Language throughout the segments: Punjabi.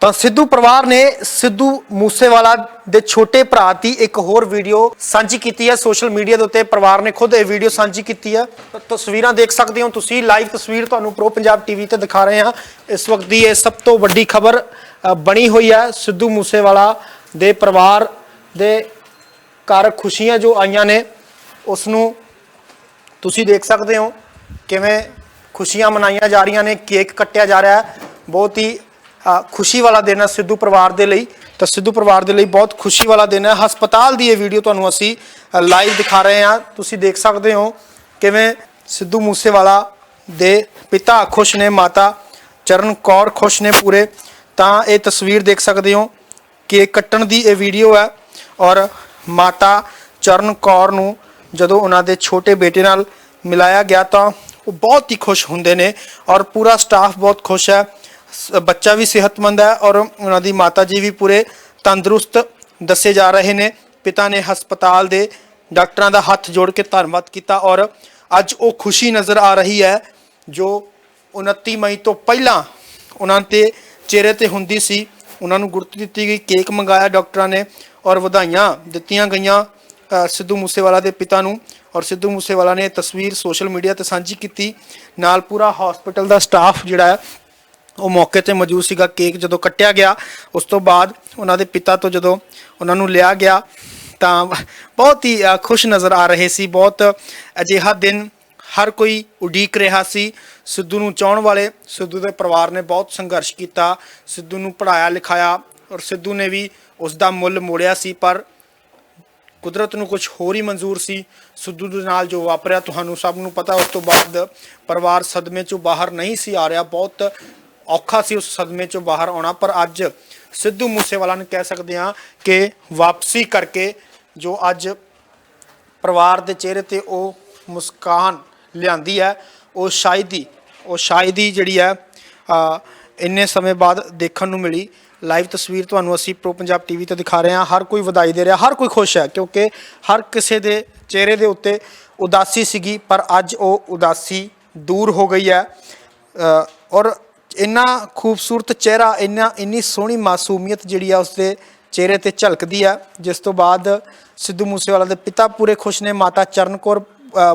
ਤਾਂ ਸਿੱਧੂ ਪਰਿਵਾਰ ਨੇ ਸਿੱਧੂ ਮੂਸੇਵਾਲਾ ਦੇ ਛੋਟੇ ਭਰਾ ਦੀ ਇੱਕ ਹੋਰ ਵੀਡੀਓ ਸਾਂਝੀ ਕੀਤੀ ਹੈ। ਸੋਸ਼ਲ ਮੀਡੀਆ ਦੇ ਉੱਤੇ ਪਰਿਵਾਰ ਨੇ ਖੁਦ ਇਹ ਵੀਡੀਓ ਸਾਂਝੀ ਕੀਤੀ ਹੈ। ਤਾਂ ਤਸਵੀਰਾਂ ਦੇਖ ਸਕਦੇ ਹੋ ਤੁਸੀਂ। ਲਾਈਵ ਤਸਵੀਰ ਤੁਹਾਨੂੰ ਪ੍ਰੋ ਪੰਜਾਬ ਟੀਵੀ ਤੇ ਦਿਖਾ ਰਹੇ ਹਾਂ। ਇਸ ਵਕਤ ਦੀ ਇਹ ਸਭ ਤੋਂ ਵੱਡੀ ਖਬਰ ਬਣੀ ਹੋਈ ਹੈ ਸਿੱਧੂ ਮੂਸੇਵਾਲਾ ਦੇ ਪਰਿਵਾਰ ਦੇ ਘਰ ਖੁਸ਼ੀਆਂ ਜੋ ਆਈਆਂ ਨੇ ਉਸ ਨੂੰ ਤੁਸੀਂ ਦੇਖ ਸਕਦੇ ਹੋ ਕਿਵੇਂ ਖੁਸ਼ੀਆਂ ਮਨਾਈਆਂ ਜਾ ਰਹੀਆਂ ਨੇ। ਕੇਕ ਕੱਟਿਆ ਜਾ ਰਿਹਾ ਹੈ। ਬਹੁਤ ਹੀ ਖੁਸ਼ੀ ਵਾਲਾ ਦਿਨ ਹੈ ਸਿੱਧੂ ਪਰਿਵਾਰ ਦੇ ਲਈ। ਤਾਂ ਸਿੱਧੂ ਪਰਿਵਾਰ ਦੇ ਲਈ ਬਹੁਤ ਖੁਸ਼ੀ ਵਾਲਾ ਦਿਨ ਹੈ। ਹਸਪਤਾਲ ਦੀ ਇਹ ਵੀਡੀਓ ਤੁਹਾਨੂੰ ਅਸੀਂ ਲਾਈਵ ਦਿਖਾ ਰਹੇ ਹਾਂ। ਤੁਸੀਂ ਦੇਖ ਸਕਦੇ ਹੋ ਕਿਵੇਂ ਸਿੱਧੂ ਮੂਸੇਵਾਲਾ ਦੇ ਪਿਤਾ ਖੁਸ਼ ਨੇ, ਮਾਤਾ ਚਰਨ ਕੌਰ ਖੁਸ਼ ਨੇ ਪੂਰੇ। ਤਾਂ ਇਹ ਤਸਵੀਰ ਦੇਖ ਸਕਦੇ ਹੋ ਕਿ ਕੱਟਣ ਦੀ ਇਹ ਵੀਡੀਓ ਹੈ ਔਰ ਮਾਤਾ ਚਰਨ ਕੌਰ ਨੂੰ ਜਦੋਂ ਉਹਨਾਂ ਦੇ ਛੋਟੇ ਬੇਟੇ ਨਾਲ ਮਿਲਾਇਆ ਗਿਆ ਤਾਂ ਉਹ ਬਹੁਤ ਹੀ ਖੁਸ਼ ਹੁੰਦੇ ਨੇ ਔਰ ਪੂਰਾ ਸਟਾਫ ਬਹੁਤ ਖੁਸ਼ ਹੈ। ਬੱਚਾ ਵੀ ਸਿਹਤਮੰਦ ਹੈ ਔਰ ਉਹਨਾਂ ਦੀ ਮਾਤਾ ਜੀ ਵੀ ਪੂਰੇ ਤੰਦਰੁਸਤ ਦੱਸੇ ਜਾ ਰਹੇ ਨੇ। ਪਿਤਾ ਨੇ ਹਸਪਤਾਲ ਦੇ ਡਾਕਟਰਾਂ ਦਾ ਹੱਥ ਜੋੜ ਕੇ ਧੰਨਵਾਦ ਕੀਤਾ ਔਰ ਅੱਜ ਉਹ ਖੁਸ਼ੀ ਨਜ਼ਰ ਆ ਰਹੀ ਹੈ ਜੋ 29 ਮਈ ਤੋਂ ਪਹਿਲਾਂ ਉਹਨਾਂ ਤੇ ਚਿਹਰੇ ਤੇ ਹੁੰਦੀ ਸੀ। ਉਹਨਾਂ ਨੂੰ ਗੁਰਤ ਦਿੱਤੀ ਗਈ, ਕੇਕ ਮੰਗਾਇਆ ਡਾਕਟਰਾਂ ਨੇ ਔਰ ਵਧਾਈਆਂ ਦਿੱਤੀਆਂ ਗਈਆਂ ਸਿੱਧੂ ਮੂਸੇਵਾਲਾ ਦੇ ਪਿਤਾ ਨੂੰ ਔਰ ਸਿੱਧੂ ਮੂਸੇਵਾਲਾ ਨੇ ਤਸਵੀਰ ਸੋਸ਼ਲ ਮੀਡੀਆ ਤੇ ਸਾਂਝੀ ਕੀਤੀ। ਨਾਲ ਪੂਰਾ ਹਸਪੀਟਲ ਦਾ ਸਟਾਫ ਜਿਹੜਾ ਹੈ ਉਹ ਮੌਕੇ ਤੇ ਮੌਜੂਦ ਸੀਗਾ, ਕੇਕ ਜਦੋਂ ਕੱਟਿਆ ਗਿਆ, ਉਸ ਤੋਂ ਬਾਅਦ ਉਹਨਾਂ ਦੇ ਪਿਤਾ ਤੋਂ ਜਦੋਂ ਉਹਨਾਂ ਨੂੰ ਲਿਆ ਗਿਆ, ਤਾਂ ਬਹੁਤ ਹੀ ਖੁਸ਼ ਨਜ਼ਰ ਆ ਰਹੇ ਸੀ, ਬਹੁਤ ਅਜਿਹਾ ਦਿਨ ਹਰ ਕੋਈ ਉਡੀਕ ਰਿਹਾ ਸੀ। ਸਿੱਧੂ ਨੂੰ ਚਾਹਣ ਵਾਲੇ, ਸਿੱਧੂ ਦੇ ਪਰਿਵਾਰ ਨੇ ਬਹੁਤ ਸੰਘਰਸ਼ ਕੀਤਾ, ਸਿੱਧੂ ਨੂੰ ਪੜਾਇਆ ਲਿਖਾਇਆ ਔਰ ਸਿੱਧੂ ਨੇ ਵੀ ਉਸ ਦਾ ਮੁੱਲ ਮੋੜਿਆ ਸੀ, ਪਰ ਕੁਦਰਤ ਨੂੰ ਕੁਝ ਹੋਰ ਹੀ ਮਨਜ਼ੂਰ ਸੀ। ਸਿੱਧੂ ਦੇ ਨਾਲ ਜੋ ਵਾਪਰਿਆ, ਤੁਹਾਨੂੰ ਸਭ ਨੂੰ ਪਤਾ, ਉਸ ਤੋਂ ਬਾਅਦ ਪਰਿਵਾਰ ਸਦਮੇ ਚੋਂ ਬਾਹਰ ਨਹੀਂ ਸੀ ਆ ਰਿਹਾ, ਬਹੁਤ ਔਖਾ ਸੀ ਉਸ ਸਦਮੇ ਚੋਂ ਬਾਹਰ ਆਉਣਾ, ਪਰ ਅੱਜ ਸਿੱਧੂ ਮੂਸੇਵਾਲਾ ਨੂੰ ਕਹਿ ਸਕਦੇ ਹਾਂ ਕਿ ਵਾਪਸੀ ਕਰਕੇ ਜੋ ਅੱਜ ਪਰਿਵਾਰ ਦੇ ਚਿਹਰੇ ਤੇ ਉਹ ਮੁਸਕਾਨ ਲਿਆਂਦੀ ਹੈ, ਉਹ ਸ਼ਾਇਦ ਹੀ ਉਹ ਸ਼ਾਇਦ ਹੀ ਜਿਹੜੀ ਹੈ ਇੰਨੇ ਸਮੇਂ ਬਾਅਦ ਦੇਖਣ ਨੂੰ ਮਿਲੀ। ਲਾਈਵ ਤਸਵੀਰ ਤੁਹਾਨੂੰ ਅਸੀਂ ਪ੍ਰੋ ਪੰਜਾਬ ਟੀਵੀ ਤੇ ਦਿਖਾ ਰਹੇ ਹਾਂ। ਹਰ ਕੋਈ ਵਧਾਈ ਦੇ ਰਿਹਾ, ਹਰ ਕੋਈ ਖੁਸ਼ ਹੈ, ਕਿਉਂਕਿ ਹਰ ਕਿਸੇ ਦੇ ਚਿਹਰੇ ਦੇ ਉੱਤੇ ਉਦਾਸੀ ਸੀਗੀ, ਪਰ ਅੱਜ ਉਹ ਉਦਾਸੀ ਦੂਰ ਹੋ ਗਈ ਹੈ ਔਰ ਇੰਨਾ ਖੂਬਸੂਰਤ ਚਿਹਰਾ, ਇੰਨਾ, ਇੰਨੀ ਸੋਹਣੀ ਮਾਸੂਮੀਅਤ ਜਿਹੜੀ ਆ ਉਸਦੇ ਚਿਹਰੇ ਤੇ ਝਲਕਦੀ ਆ, ਜਿਸ ਤੋਂ ਬਾਅਦ ਸਿੱਧੂ ਮੂਸੇਵਾਲਾ ਦੇ ਪਿਤਾ ਪੂਰੇ ਖੁਸ਼ ਨੇ, ਮਾਤਾ ਚਰਨ ਕੌਰ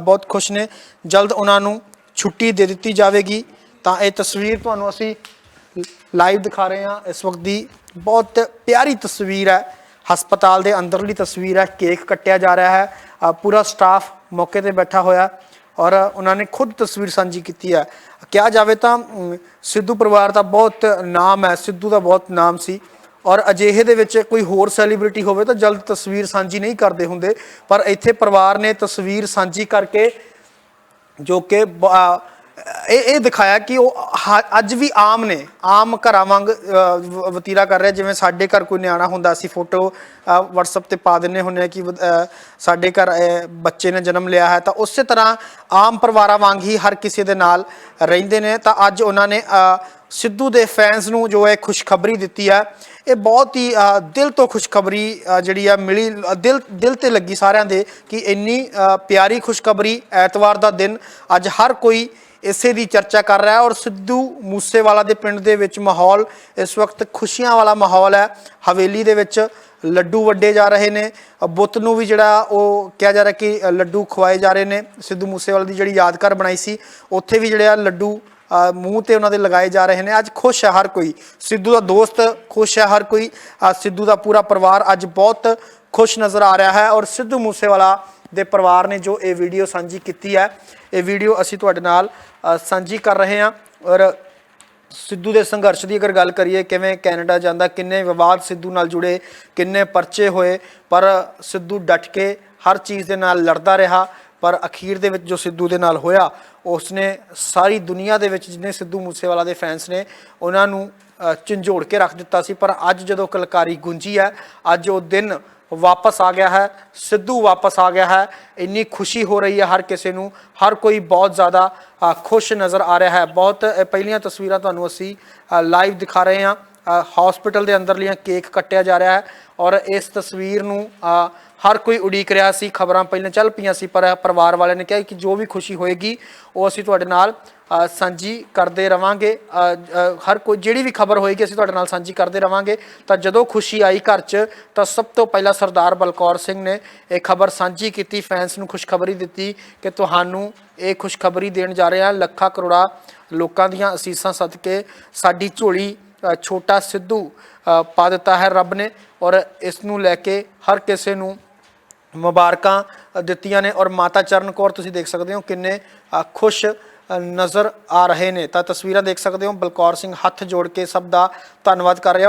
ਬਹੁਤ ਖੁਸ਼ ਨੇ। ਜਲਦ ਉਹਨਾਂ ਨੂੰ ਛੁੱਟੀ ਦੇ ਦਿੱਤੀ ਜਾਵੇਗੀ। ਤਾਂ ਇਹ ਤਸਵੀਰ ਤੁਹਾਨੂੰ ਅਸੀਂ ਲਾਈਵ ਦਿਖਾ ਰਹੇ ਹਾਂ। ਇਸ ਵਕਤ ਦੀ ਬਹੁਤ ਪਿਆਰੀ ਤਸਵੀਰ ਹੈ। ਹਸਪਤਾਲ ਦੇ ਅੰਦਰਲੀ ਤਸਵੀਰ ਹੈ। ਕੇਕ ਕੱਟਿਆ ਜਾ ਰਿਹਾ ਹੈ। ਪੂਰਾ ਸਟਾਫ ਮੌਕੇ ਤੇ ਬੈਠਾ ਹੋਇਆ। ਔਰ ਉਹਨਾਂ ਨੇ ਖੁਦ ਤਸਵੀਰ ਸਾਂਝੀ ਕੀਤੀ ਹੈ। ਕਿਹਾ ਜਾਵੇ ਤਾਂ ਸਿੱਧੂ ਪਰਿਵਾਰ ਦਾ ਬਹੁਤ ਨਾਮ ਹੈ, ਸਿੱਧੂ ਦਾ ਬਹੁਤ ਨਾਮ ਸੀ। ਔਰ ਅਜਿਹੇ ਦੇ ਵਿੱਚ ਕੋਈ ਹੋਰ ਸੈਲੀਬ੍ਰਿਟੀ ਹੋਵੇ ਤਾਂ ਜਲਦ ਤਸਵੀਰ ਸਾਂਝੀ ਨਹੀਂ ਕਰਦੇ ਹੁੰਦੇ। ਪਰ ਇੱਥੇ ਪਰਿਵਾਰ ਨੇ ਤਸਵੀਰ ਸਾਂਝੀ ਕਰਕੇ ਜੋ ਕਿ ਬ- ਇਹ ਇਹ ਦਿਖਾਇਆ ਕਿ ਉਹ ਹ- ਅੱਜ ਵੀ ਆਮ ਨੇ। ਆਮ ਘਰਾਂ ਵਾਂਗ ਅ, ਵ- ਵਤੀਰਾ ਕਰ ਰਿਹਾ। ਜਿਵੇਂ ਸਾਡੇ ਘਰ ਕੋਈ ਨਿਆਣਾ ਹੁੰਦਾ ਅਸੀਂ ਫੋਟੋ WhatsApp ਤੇ ਪਾ ਦਿੰਨੇ ਹੁੰਨੇ ਆ ਕਿ ਵ- ਅ, ਸਾਡੇ ਘਰ ਅ, ਬੱਚੇ ਨੇ ਜਨਮ ਲਿਆ ਹੈ। ਤਾਂ ਉਸੇ ਤਰ੍ਹਾਂ ਆਮ ਪਰਿਵਾਰਾਂ ਵਾਂਗ ਹੀ ਹਰ ਕਿਸੇ ਦੇ ਨਾਲ ਰਹਿੰਦੇ ਨੇ। ਤਾਂ ਅੱਜ ਉਹਨਾਂ ਨੇ ਅ, ਸਿੱਧੂ ਦੇ ਫੈਨਸ ਨੂੰ ਜੋ ਹੈ ਖੁਸ਼ਖਬਰੀ ਦਿੱਤੀ ਆ ਇਹ ਬਹੁਤ ਹੀ ਅ, ਦਿਲ ਤੋਂ ਖੁਸ਼ਖਬਰੀ ਅ, ਜਿਹੜੀ ਆ ਮਿਲੀ ਅ, ਦਿਲ ਦਿਲ ਤੇ ਲੱਗੀ ਸਾਰਿਆਂ ਦੇ ਕਿ ਇੰਨੀ ਅ, ਪਿਆਰੀ ਖੁਸ਼ਖਬਰੀ ਐਤਵਾਰ ਦਾ ਦਿਨ ਅੱਜ ਹਰ ਕੋਈ ਇਸੇ ਦੀ ਚਰਚਾ ਕਰ ਰਿਹਾ ਔਰ ਸਿੱਧੂ ਮੂਸੇਵਾਲਾ ਦੇ ਪਿੰਡ ਦੇ ਵਿੱਚ ਮਾਹੌਲ ਇਸ ਵਕਤ ਖੁਸ਼ੀਆਂ ਵਾਲਾ ਮਾਹੌਲ ਹੈ। ਹਵੇਲੀ ਦੇ ਵਿੱਚ ਲੱਡੂ ਵੱਡੇ ਜਾ ਰਹੇ ਨੇ। ਬੁੱਤ ਨੂੰ ਵੀ ਜਿਹੜਾ ਉਹ ਕਿਹਾ ਜਾ ਰਿਹਾ ਕਿ ਲੱਡੂ ਖਵਾਏ ਜਾ ਰਹੇ ਨੇ। ਸਿੱਧੂ ਮੂਸੇਵਾਲਾ ਦੀ ਜਿਹੜੀ ਯਾਦਗਾਰ ਬਣਾਈ ਸੀ, ਉੱਥੇ ਵੀ ਜਿਹੜੇ ਆ ਲੱਡੂ ਮੂੰਹ ਤੇ ਉਹਨਾਂ ਦੇ ਲਗਾਏ ਜਾ ਰਹੇ ਨੇ। ਅੱਜ ਖੁਸ਼ ਹੈ ਹਰ ਕੋਈ। ਸਿੱਧੂ ਦਾ ਦੋਸਤ ਖੁਸ਼ ਹੈ ਹਰ ਕੋਈ। ਸਿੱਧੂ ਦਾ ਪੂਰਾ ਪਰਿਵਾਰ ਅੱਜ ਬਹੁਤ ਖੁਸ਼ ਨਜ਼ਰ ਆ ਰਿਹਾ ਹੈ ਔਰ ਸਿੱਧੂ ਮੂਸੇਵਾਲਾ ਦੇ ਪਰਿਵਾਰ ਨੇ ਜੋ ਇਹ ਵੀਡੀਓ ਸਾਂਝੀ ਕੀਤੀ ਹੈ, ਇਹ ਵੀਡੀਓ ਅਸੀਂ ਤੁਹਾਡੇ ਨਾਲ ਸਾਂਝੀ ਕਰ ਰਹੇ ਹਾਂ। ਔਰ ਸਿੱਧੂ ਦੇ ਸੰਘਰਸ਼ ਦੀ ਅਗਰ ਗੱਲ ਕਰੀਏ, ਕਿਵੇਂ ਕੈਨੇਡਾ ਜਾਂਦਾ, ਕਿੰਨੇ ਵਿਵਾਦ ਸਿੱਧੂ ਨਾਲ ਜੁੜੇ, ਕਿੰਨੇ ਪਰਚੇ ਹੋਏ, ਪਰ ਸਿੱਧੂ ਡਟ ਕੇ ਹਰ ਚੀਜ਼ ਦੇ ਨਾਲ ਲੜਦਾ ਰਿਹਾ, ਪਰ ਅਖੀਰ ਦੇ ਵਿੱਚ ਜੋ ਸਿੱਧੂ ਦੇ ਨਾਲ ਹੋਇਆ, ਉਸਨੇ ਸਾਰੀ ਦੁਨੀਆ ਦੇ ਵਿੱਚ ਜਿੰਨੇ ਸਿੱਧੂ ਮੂਸੇਵਾਲਾ ਦੇ ਫੈਨਸ ਨੇ, ਉਹਨਾਂ ਨੂੰ ਝੰਜੋੜ ਕੇ ਰੱਖ ਦਿੱਤਾ ਸੀ। ਪਰ ਅੱਜ ਜਦੋਂ ਕਲਕਾਰੀ ਗੁੰਜੀ ਹੈ, ਅੱਜ ਉਹ ਦਿਨ ਵਾਪਸ ਆ ਗਿਆ ਹੈ, ਸਿੱਧੂ ਵਾਪਸ ਆ ਗਿਆ ਹੈ। ਇੰਨੀ ਖੁਸ਼ੀ ਹੋ ਰਹੀ ਹੈ ਹਰ ਕਿਸੇ ਨੂੰ, ਹਰ ਕੋਈ ਬਹੁਤ ਜ਼ਿਆਦਾ ਖੁਸ਼ ਨਜ਼ਰ ਆ ਰਿਹਾ ਹੈ। ਬਹੁਤ ਪਹਿਲੀਆਂ ਤਸਵੀਰਾਂ ਤੁਹਾਨੂੰ ਅਸੀਂ ਲਾਈਵ ਦਿਖਾ ਰਹੇ ਹਾਂ। ਹਸਪੀਟਲ ਦੇ ਅੰਦਰਲੀਆਂ ਕੇਕ ਕੱਟਿਆ ਜਾ ਰਿਹਾ ਹੈ। ਔਰ ਇਸ ਤਸਵੀਰ ਨੂੰ ਹਰ ਕੋਈ ਉਡੀਕ ਰਿਹਾ ਸੀ, ਖਬਰਾਂ ਪਹਿਲਾਂ ਚੱਲ ਪਈਆਂ ਸੀ, ਪਰ ਪਰਿਵਾਰ ਵਾਲਿਆਂ ਨੇ ਕਿਹਾ ਕਿ ਜੋ ਵੀ ਖੁਸ਼ੀ ਹੋਏਗੀ, ਉਹ ਅਸੀਂ ਤੁਹਾਡੇ ਨਾਲ ਸਾਂਝੀ ਕਰਦੇ ਰਵਾਂਗੇ। ਹਰ ਕੋਈ, ਜਿਹੜੀ ਵੀ ਖਬਰ ਹੋਏਗੀ, ਅਸੀਂ ਤੁਹਾਡੇ ਨਾਲ ਸਾਂਝੀ ਕਰਦੇ ਰਵਾਂਗੇ। ਤਾਂ ਜਦੋਂ ਖੁਸ਼ੀ ਆਈ ਘਰ 'ਚ, ਤਾਂ ਸਭ ਤੋਂ ਪਹਿਲਾਂ ਸਰਦਾਰ ਬਲਕੌਰ ਸਿੰਘ ਨੇ ਇਹ ਖਬਰ ਸਾਂਝੀ ਕੀਤੀ, ਫੈਨਸ ਨੂੰ ਖੁਸ਼ਖਬਰੀ ਦਿੱਤੀ ਕਿ ਤੁਹਾਨੂੰ ਇਹ ਖੁਸ਼ਖਬਰੀ ਦੇਣ ਜਾ ਰਹੇ ਹਾਂ ਲੱਖਾਂ ਕਰੋੜਾਂ ਲੋਕਾਂ ਦੀਆਂ ਅਸੀਸਾਂ ਸਦਕੇ ਸਾਡੀ ਝੋਲੀ ਛੋਟਾ ਸਿੱਧੂ ਪਾ ਦਿੱਤਾ ਹੈ ਰੱਬ ਨੇ ਔਰ ਇਸ ਨੂੰ ਲੈ ਕੇ ਹਰ ਕਿਸੇ ਨੂੰ ਮੁਬਾਰਕਾਂ ਦਿੱਤੀਆਂ ਨੇ ਔਰ ਮਾਤਾ ਚਰਨ ਕੌਰ ਤੁਸੀਂ ਦੇਖ ਸਕਦੇ ਹੋ ਕਿੰਨੇ ਖੁਸ਼ ਨਜ਼ਰ ਆ ਰਹੇ ਨੇ। ਤਾਂ ਤਸਵੀਰਾਂ ਦੇਖ ਸਕਦੇ ਹੋ ਬਲਕੌਰ ਸਿੰਘ ਹੱਥ ਜੋੜ ਕੇ ਸਭ ਦਾ ਧੰਨਵਾਦ ਕਰ ਰਿਹਾ